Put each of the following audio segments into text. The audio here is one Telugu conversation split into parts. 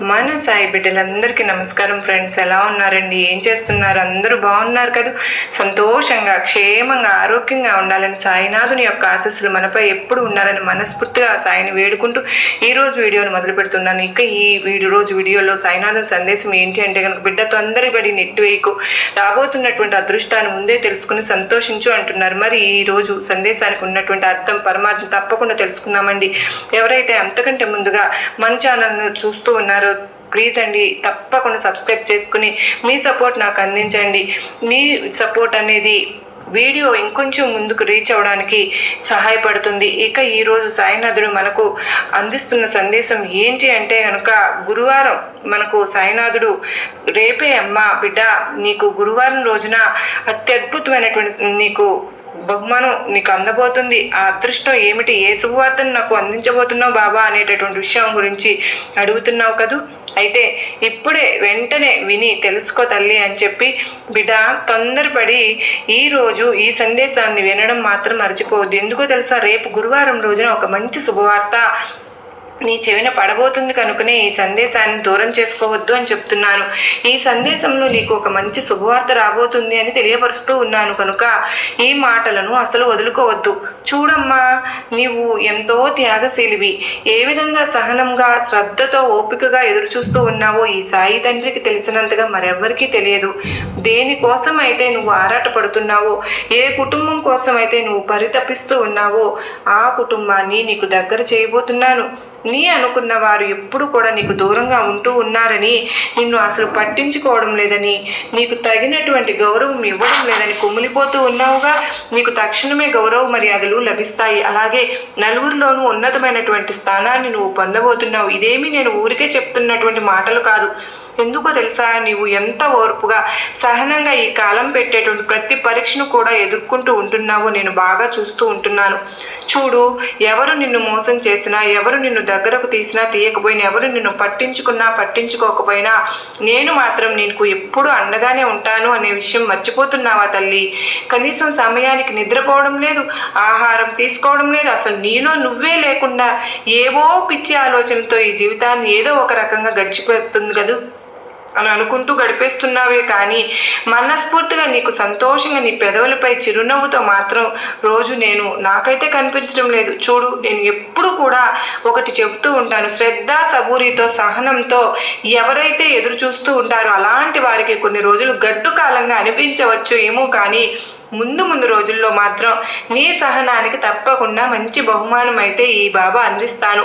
మన సాయి బిడ్డలందరికీ నమస్కారం ఫ్రెండ్స్. ఎలా ఉన్నారండి? ఏం చేస్తున్నారు? అందరూ బాగున్నారు కదా? సంతోషంగా క్షేమంగా ఆరోగ్యంగా ఉండాలని సాయినాథుని యొక్క ఆశస్సులు మనపై ఎప్పుడు ఉండాలని మనస్ఫూర్తిగా ఆ సాయిని వేడుకుంటూ ఈ రోజు వీడియోని మొదలు పెడుతున్నాను. ఇక ఈ వీడియో రోజు వీడియోలో సాయినాథుని సందేశం ఏంటి అంటే కనుక బిడ్డ తొందరపడి పడి వేయకు. రాబోతున్నటువంటి అదృష్టాన్ని ముందే తెలుసుకుని సంతోషించు అంటున్నారు. మరి ఈ రోజు సందేశానికి ఉన్నటువంటి అర్థం పరమాత్మ తప్పకుండా తెలుసుకుందామండి. ఎవరైతే అంతకంటే ముందుగా మన ఛానల్ను చూస్తూ ఉన్నారో ప్లీజ్ అండి తప్పకుండా సబ్స్క్రైబ్ చేసుకుని మీ సపోర్ట్ నాకు అందించండి. మీ సపోర్ట్ అనేది వీడియో ఇంకొంచెం ముందుకు రీచ్ అవ్వడానికి సహాయపడుతుంది. ఇక ఈరోజు సాయినాథుడు మనకు అందిస్తున్న సందేశం ఏంటి అంటే కనుక గురువారం మనకు సాయినాథుడు రేపే అమ్మ బిడ్డ నీకు గురువారం రోజున అత్యద్భుతమైనటువంటి నీకు బహుమానం నీకు అందబోతుంది. ఆ అదృష్టం ఏమిటి? ఏ శుభవార్తను నాకు అందించబోతున్నావు బాబా అనేటటువంటి విషయం గురించి అడుగుతున్నావు కదూ? అయితే ఇప్పుడే వెంటనే విని తెలుసుకో తల్లి అని చెప్పి బిడ్డ తొందరపడి ఈ రోజు ఈ సందేశాన్ని వినడం మాత్రం మర్చిపోవద్దు. ఎందుకో తెలుసా? రేపు గురువారం రోజున ఒక మంచి శుభవార్త నీ చెవిన పడబోతుంది కనుకనే ఈ సందేశాన్ని దూరం చేసుకోవద్దు అని చెప్తున్నాను. ఈ సందేశంలో నీకు ఒక మంచి శుభవార్త రాబోతుంది అని తెలియపరుస్తూ ఉన్నాను కనుక ఈ మాటలను అసలు వదులుకోవద్దు. చూడమ్మా నీవు ఎంతో త్యాగశీలివి. ఏ విధంగా సహనంగా శ్రద్ధతో ఓపికగా ఎదురు చూస్తూ ఉన్నావో ఈ సాయి తండ్రికి తెలిసినంతగా మరెవ్వరికీ తెలియదు. దేనికోసం అయితే నువ్వు ఆరాటపడుతున్నావో ఏ కుటుంబం కోసం అయితే నువ్వు పరితపిస్తూ ఉన్నావో ఆ కుటుంబాన్ని నీకు దగ్గర చేయబోతున్నాను. నీ అనుకున్న వారు ఎప్పుడు కూడా నీకు దూరంగా ఉంటూ ఉన్నారని నిన్ను అసలు పట్టించుకోవడం లేదని నీకు తగినటువంటి గౌరవం ఇవ్వడం లేదని కుమిలిపోతూ ఉన్నావుగా. నీకు తక్షణమే గౌరవ మర్యాదలు లభిస్తాయి. అలాగే నలుగురిలోనూ ఉన్నతమైనటువంటి స్థానాన్ని నువ్వు పొందబోతున్నావు. ఇదేమీ నేను ఊరికే చెప్తున్నటువంటి మాటలు కాదు. ఎందుకో తెలుసా? నీవు ఎంత ఓర్పుగా సహనంగా ఈ కాలం పెట్టేటువంటి ప్రతి పరీక్షను కూడా ఎదుర్కొంటూ ఉంటున్నావో నేను బాగా చూస్తూ ఉంటున్నాను. చూడు ఎవరు నిన్ను మోసం చేసినా ఎవరు నిన్ను దగ్గరకు తీసినా తీయకపోయినా ఎవరు నిన్ను పట్టించుకున్నా పట్టించుకోకపోయినా నేను మాత్రం నీకు ఎప్పుడు అండగానే ఉంటాను అనే విషయం మర్చిపోతున్నావా తల్లి? కనీసం సమయానికి నిద్రపోవడం లేదు ఆహారం తీసుకోవడం లేదు అసలు నీలో నువ్వే లేకుండా ఏవో పిచ్చి ఆలోచనతో ఈ జీవితాన్ని ఏదో ఒక రకంగా గడిచిపోతుంది కదా? అని అనుకుంటూ గడిపేస్తున్నావే కానీ మనస్ఫూర్తిగా నీకు సంతోషంగా నీ పెదవులపై చిరునవ్వుతో మాత్రం రోజు నేను నాకైతే కనిపించడం లేదు. చూడు నేను ఎప్పుడు కూడా ఒకటి చెబుతూ ఉంటాను. శ్రద్ధ సబూరితో సహనంతో ఎవరైతే ఎదురు చూస్తూ ఉంటారో అలాంటి వారికి కొన్ని రోజులు గడ్డు కాలంగా అనిపించవచ్చు ఏమో కానీ ముందు ముందు రోజుల్లో మాత్రం నీ సహనానికి తప్పకుండా మంచి బహుమానం అయితే ఈ బాబా అందిస్తాను.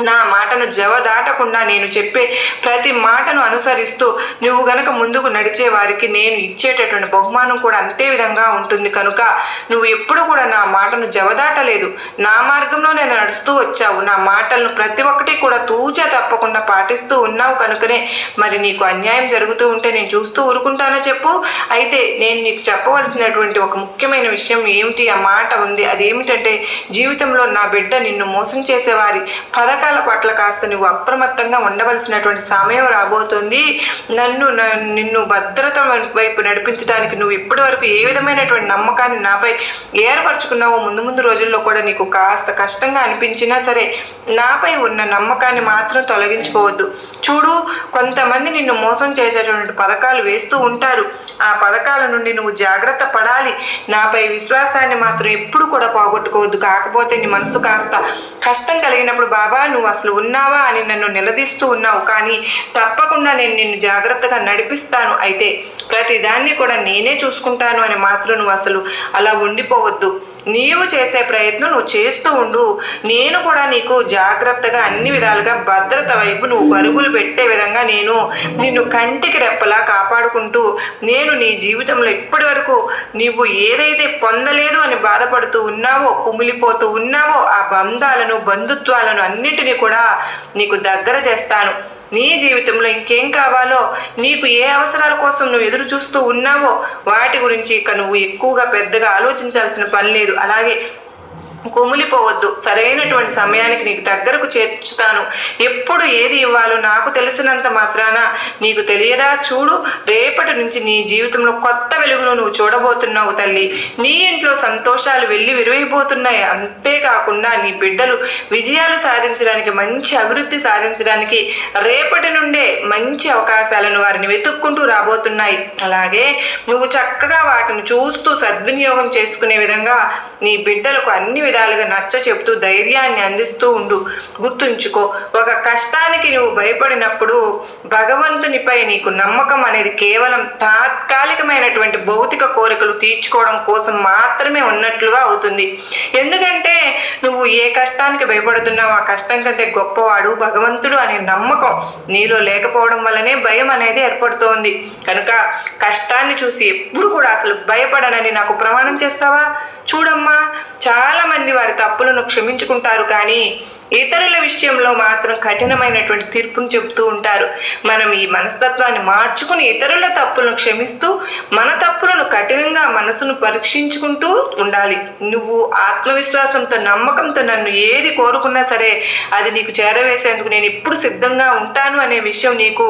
నా మాటను జవదాటకుండా నేను చెప్పే ప్రతి మాటను అనుసరిస్తూ నువ్వు గనక ముందుకు నడిచే వారికి నేను ఇచ్చేటటువంటి బహుమానం కూడా అంతే విధంగా ఉంటుంది కనుక నువ్వు ఎప్పుడు కూడా నా మాటను జవదాటలేదు నా మార్గంలో నేను నడుస్తూ వచ్చావు. నా మాటలను ప్రతి ఒక్కటి కూడా తూచా తప్పకుండా పాటిస్తూ ఉన్నావు కనుకనే మరి నీకు అన్యాయం జరుగుతూ ఉంటే నేను చూస్తూ ఊరుకుంటానో చెప్పు? అయితే నేను నీకు చెప్పవలసినటువంటి ఒక ముఖ్యమైన విషయం ఏమిటి? ఆ మాట ఉంది. అదేమిటంటే జీవితంలో నా బిడ్డ నిన్ను మోసం చేసేవారి పోరాటాల పట్ల కాస్త నువ్వు అప్రమత్తంగా ఉండవలసినటువంటి సమయం రాబోతుంది. నన్ను నిన్ను భద్రత వైపు నడిపించడానికి నువ్వు ఇప్పటి వరకు ఏ విధమైనటువంటి నమ్మకాన్ని నాపై ఏర్పరచుకున్నావో ముందు ముందు రోజుల్లో కూడా నీకు కాస్త కష్టంగా అనిపించినా సరే నాపై ఉన్న నమ్మకాన్ని మాత్రం తొలగించుకోవద్దు. చూడు కొంతమంది నిన్ను మోసం చేసేటువంటి పథకాలు వేస్తూ ఉంటారు. ఆ పథకాల నుండి నువ్వు జాగ్రత్త పడాలి. నాపై విశ్వాసాన్ని మాత్రం ఎప్పుడు కూడా పోగొట్టుకోవద్దు. కాకపోతే నీ మనసు కాస్త కష్టం కలిగినప్పుడు బాబా నువ్వు అసలు ఉన్నావా అని నన్ను నిలదీస్తూ ఉన్నావు. కానీ తప్పకుండా నేను నిన్ను జాగ్రత్తగా నడిపిస్తాను. అయితే ప్రతిదాన్ని కూడా నేనే చూసుకుంటాను అని మాత్రం నువ్వు అసలు అలా ఉండిపోవద్దు. నీవు చేసే ప్రయత్నం నువ్వు చేస్తూ ఉండు. నేను కూడా నీకు జాగ్రత్తగా అన్ని విధాలుగా భద్రత వైపు నువ్వు పరుగులు పెట్టే విధంగా నేను నిన్ను కంటికి రెప్పలా కాపాడుకుంటూ నేను నీ జీవితంలో ఇప్పటి వరకు నువ్వు ఏదైతే పొందలేదు అని బాధపడుతూ ఉన్నావో కుమిలిపోతూ ఉన్నావో ఆ బంధాలను బంధుత్వాలను అన్నింటినీ కూడా నీకు దగ్గర చేస్తాను. నీ జీవితంలో ఇంకేం కావాలో నీకు ఏ అవసరాల కోసం నువ్వు ఎదురు చూస్తూ ఉన్నావో వాటి గురించి ఇక నువ్వు ఎక్కువగా పెద్దగా ఆలోచించాల్సిన పని లేదు. అలాగే కుమిలిపోవద్దు. సరైనటువంటి సమయానికి నీకు దగ్గరకు చేర్చుతాను. ఎప్పుడు ఏది ఇవ్వాలో నాకు తెలిసినంత మాత్రాన నీకు తెలియదా? చూడు రేపటి నుంచి నీ జీవితంలో కొత్త వెలుగును నువ్వు చూడబోతున్నావు తల్లి. నీ ఇంట్లో సంతోషాలు వెళ్ళి విరివైపోతున్నాయి అంతేకాకుండా నీ బిడ్డలు విజయాలు సాధించడానికి మంచి అభివృద్ధి సాధించడానికి రేపటి నుండే మంచి అవకాశాలను వారిని వెతుక్కుంటూ రాబోతున్నాయి. అలాగే నువ్వు చక్కగా వాటిని చూస్తూ సద్వినియోగం చేసుకునే విధంగా నీ బిడ్డలకు అన్ని విధాలుగా నచ్చ చెప్తూ ధైర్యాన్ని అందిస్తూ ఉండు. గుర్తుంచుకో ఒక కష్టానికి నువ్వు భయపడినప్పుడు భగవంతునిపై నీకు నమ్మకం అనేది కేవలం తాత్కాలికమైనటువంటి భౌతిక కోరికలు తీర్చుకోవడం కోసం మాత్రమే ఉన్నట్లుగా అవుతుంది. ఎందుకంటే నువ్వు ఏ కష్టానికి భయపడుతున్నావు ఆ కష్టం కంటే గొప్పవాడు భగవంతుడు అనే నమ్మకం నీలో లేకపోవడం వల్లనే భయం అనేది ఏర్పడుతోంది. కనుక కష్టాన్ని చూసి ఎప్పుడు కూడా అసలు భయపడనని నాకు ప్రమాణం చేస్తావా? చూడమ్మా చాలా మంది వారి తప్పులను క్షమించుకుంటారు కానీ ఇతరుల విషయంలో మాత్రం కఠినమైనటువంటి తీర్పును చెబుతూ ఉంటారు. మనం ఈ మనస్తత్వాన్ని మార్చుకుని ఇతరుల తప్పులను క్షమిస్తూ మన తప్పులను కఠినంగా మనసును పరీక్షించుకుంటూ ఉండాలి. నువ్వు ఆత్మవిశ్వాసంతో నమ్మకంతో నన్ను ఏది కోరుకున్నా సరే అది నీకు చేరవేసేందుకు నేను ఎప్పుడు సిద్ధంగా ఉంటాను అనే విషయం నీకు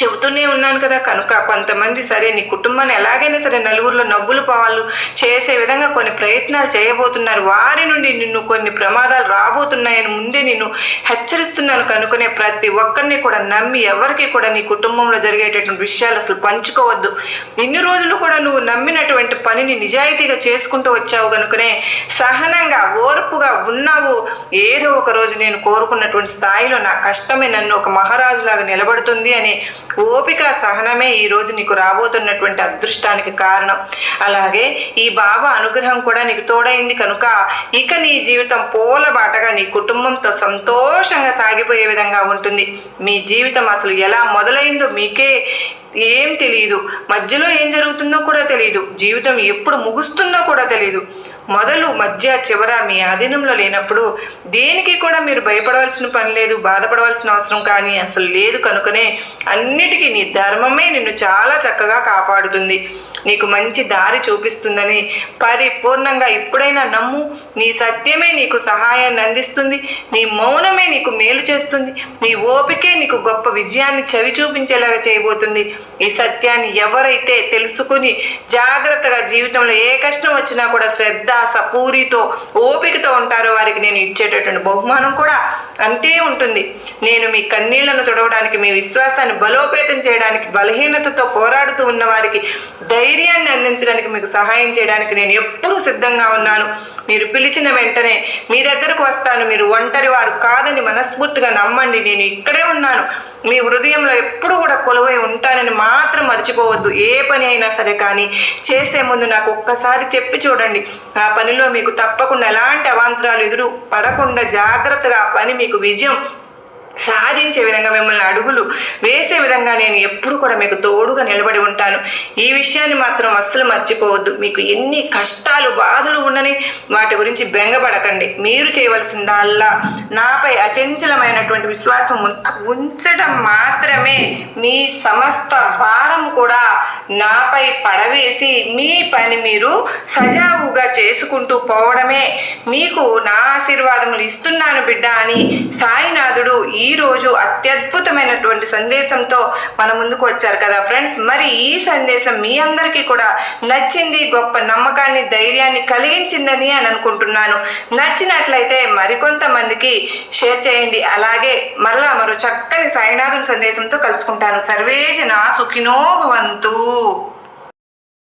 చెబుతూనే ఉన్నాను కదా కనుక కొంతమంది సరే నీ కుటుంబాన్ని ఎలాగైనా సరే నలుగురిలో నవ్వులు పాలు చేసే విధంగా కొన్ని ప్రయత్నాలు చేయబోతున్నారు. వారి నుండి నిన్ను కొన్ని ప్రమాదాలు రాబోతున్నాయని ముందే నిన్ను హెచ్చరిస్తున్నాను కనుకనే ప్రతి ఒక్కరిని కూడా నమ్మి ఎవరికి కూడా నీ కుటుంబంలో జరిగేటటువంటి విషయాలు అసలు పంచుకోవద్దు. ఇన్ని రోజులు కూడా నువ్వు నమ్మినటువంటి పనిని నిజాయితీగా చేసుకుంటూ వచ్చావు కనుకనే సహనంగా ఓర్పుగా ఉన్నావు. ఏదో ఒక రోజు నేను కోరుకున్నటువంటి స్థాయిలో నా కష్టమే నన్ను ఒక మహారాజులాగా నిలబడుతుంది అని ఓపిక సహనమే ఈ రోజు నీకు రాబోతున్నటువంటి అదృష్టానికి కారణం. అలాగే ఈ బాబా అనుగ్రహం కూడా నీకు తోడైంది కనుక ఇక నీ జీవితం పోలబాటగా నీ కుటుంబంతో సంతోషంగా సాగిపోయే విధంగా ఉంటుంది. మీ జీవితం అసలు ఎలా మొదలైందో మీకే ఏం తెలియదు మధ్యలో ఏం జరుగుతుందో కూడా తెలియదు జీవితం ఎప్పుడు ముగుస్తుందో కూడా తెలియదు మొదలు మధ్య చివర మీ ఆధీనంలో లేనప్పుడు దేనికి కూడా మీరు భయపడవలసిన పని లేదు బాధపడవలసిన అవసరం కానీ అసలు లేదు కనుకనే అన్నిటికీ నీ ధర్మమే నిన్ను చాలా చక్కగా కాపాడుతుంది. నీకు మంచి దారి చూపిస్తుందని పరిపూర్ణంగా ఎప్పుడైనా నమ్ము. నీ సత్యమే నీకు సహాయాన్ని అందిస్తుంది. నీ మౌనమే నీకు మేలు చేస్తుంది. నీ ఓపికే నీకు గొప్ప విజయాన్ని చవి చూపించేలాగా చేయబోతుంది. ఈ సత్యాన్ని ఎవరైతే తెలుసుకుని జాగ్రత్తగా జీవితంలో ఏ కష్టం వచ్చినా కూడా శ్రద్ధ సపూరితో ఓపికతో ఉంటారో వారికి నేను ఇచ్చేటటువంటి బహుమానం కూడా అంతే ఉంటుంది. నేను మీ కన్నీళ్ళను తుడవడానికి మీ విశ్వాసాన్ని బలోపేతం చేయడానికి బలహీనతతో పోరాడుతూ ఉన్న వారికి ధైర్యాన్ని అందించడానికి మీకు సహాయం చేయడానికి నేను ఎప్పుడూ సిద్ధంగా ఉన్నాను. మీరు పిలిచిన వెంటనే మీ దగ్గరకు వస్తాను. మీరు ఒంటరి వారు కాదని మనస్ఫూర్తిగా నమ్మండి. నేను ఇక్కడే ఉన్నాను. మీ హృదయంలో ఎప్పుడు కూడా కొలువై ఉంటానని మాత్రం మర్చిపోవద్దు. ఏ పని అయినా సరే కానీ చేసే ముందు నాకు ఒక్కసారి చెప్పి చూడండి. ఆ పనిలో మీకు తప్పకుండా ఎలాంటి అవాంతరాలు ఎదురు పడకుండా జాగ్రత్తగా పని మీకు విజయం సాధించే విధంగా మిమ్మల్ని అడుగులు వేసే విధంగా నేను ఎప్పుడు కూడా మీకు తోడుగా నిలబడి ఉంటాను. ఈ విషయాన్ని మాత్రం అస్సలు మర్చిపోవద్దు. మీకు ఎన్ని కష్టాలు బాధలు ఉండని వాటి గురించి బెంగపడకండి. మీరు చేయవలసిందల్లా. నాపై అచంచలమైనటువంటి విశ్వాసం ఉం- ఉంచడం మాత్రమే మీ సమస్త భారం కూడా నాపై పడవేసి మీ పని మీరు సజావుగా చేసుకుంటూ పోవడమే. మీకు నా ఆశీర్వాదములు ఇస్తున్నాను బిడ్డ అని సాయినాథుడు ఈ రోజు అత్యద్భుతమైనటువంటి సందేశంతో మన ముందుకు వచ్చారు కదా ఫ్రెండ్స్. మరి ఈ సందేశం మీ అందరికీ కూడా నచ్చింది గొప్ప నమ్మకాన్ని ధైర్యాన్ని కలిగించిందని అని అనుకుంటున్నాను. నచ్చినట్లయితే మరికొంతమందికి షేర్ చేయండి. అలాగే మరలా మరో చక్కని సాయినాథుని సందేశంతో కలుసుకుంటాను. సర్వేజన నా సుఖినోభవంతు